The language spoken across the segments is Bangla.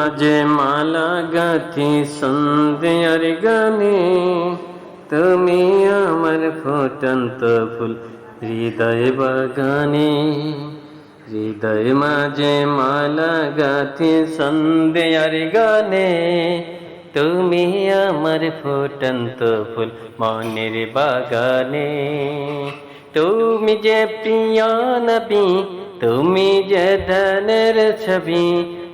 মাঝে মালা গাথি সন্ধ্যের গানে, তুমি আমার ফুটন্ত ফুল হৃদয় বাগানে। হৃদয় মাঝে মালা গাথি সন্ধ্যের গানে, তুমি আমার ফুটন্ত ফুল মনের বাগানে। তুমি যে প্রিয় নবী, তুমি যে ধনের ছবি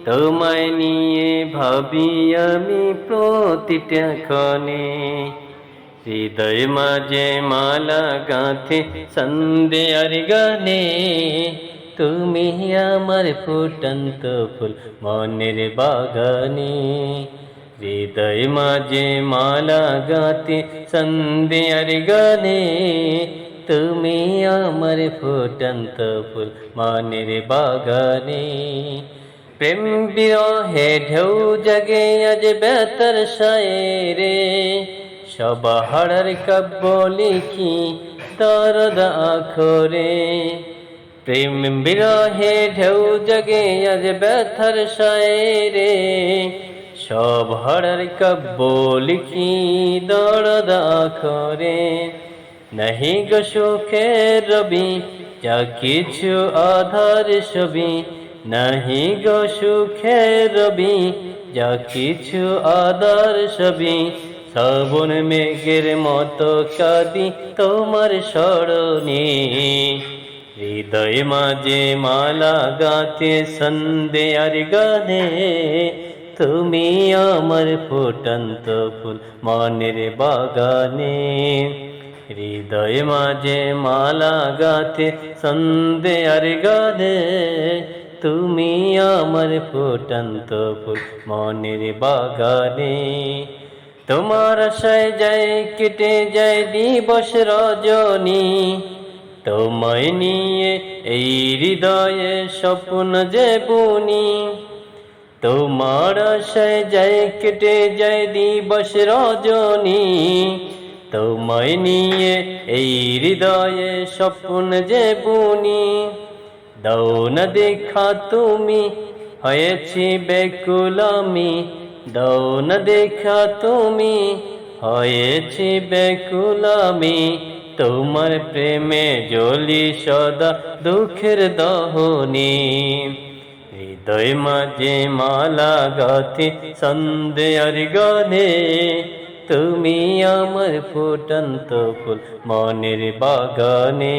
তোমায় নিয়ে ভাবি আমি প্রতিটা ক্ষণে। হৃদয় মাঝে মালা গাঁথে সন্ধ্যের গানে। তুমি আমার ফুটন্ত ফুল মনের বাগানে। হৃদয় মাঝে মালা গাতে সন্ধ্যের গানে। তুমি আমার ফুটন্ত ফুল মনের বাগানে। প্রেম বিরহে ঢেউ জাগে আজ বেতর শায়রে সবাহার কাব্য লিখি দরদ আখরে। প্রেম বিরহে ঢেউ জাগে আজ ব্যথর শায়রে সব হরার কাব্য লিখি দরদ আখরে। নাহি গো সুখের রবি, যা কিছু আধার ছবি নাহি গো সুখের রবি, যা কিছু আধার ছবি শ্রাবণ মেঘের মতো কাদি তোমার স্মরণে হৃদয় মাঝে মালা গাতে সন্ধ্যের গানে। তুমি আমার ফুটন্ত ফুল মনের বাগানে। হৃদয় মাঝে মালা গাতে সন্ধ্যের গানে। তুমি আমার ফুটন্ত ফুল মনের বাগানে। তোমার আশায় যায় কেটে যায় দিবস রজনী। তোমায় নিয়ে এই হৃদয়ে স্বপ্ন যে বুনি তোমার আশায় যায় কেটে যায় দিবস রজনী। তোমায় নিয়ে এই হৃদয়ে স্বপ্ন যে বুনি দাও না দেখা তুমি, হয়েছি বেকুলামি দাও না দেখা তুমি, হয়েছি বেকুলামি তোমার প্রেমে জলি সদা দুঃখের দহনী। হৃদয় মাঝে মালা গাথি সন্ধ্যের গানে। তুমি আমার ফুটন্ত ফুল মনের বাগানে।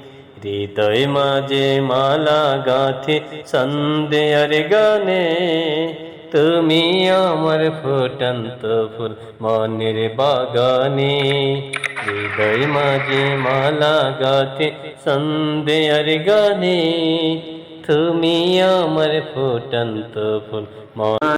হৃদয় মাঝে মালা গাথে সন্ধ্যের গানে। তুমি আমার ফুটন্ত ফুল মনের বাগানে। হৃদয় মাঝে মালা গাথে সন্ধ্যের গানে। তুমি আমার ফুটন্ত ফুল মন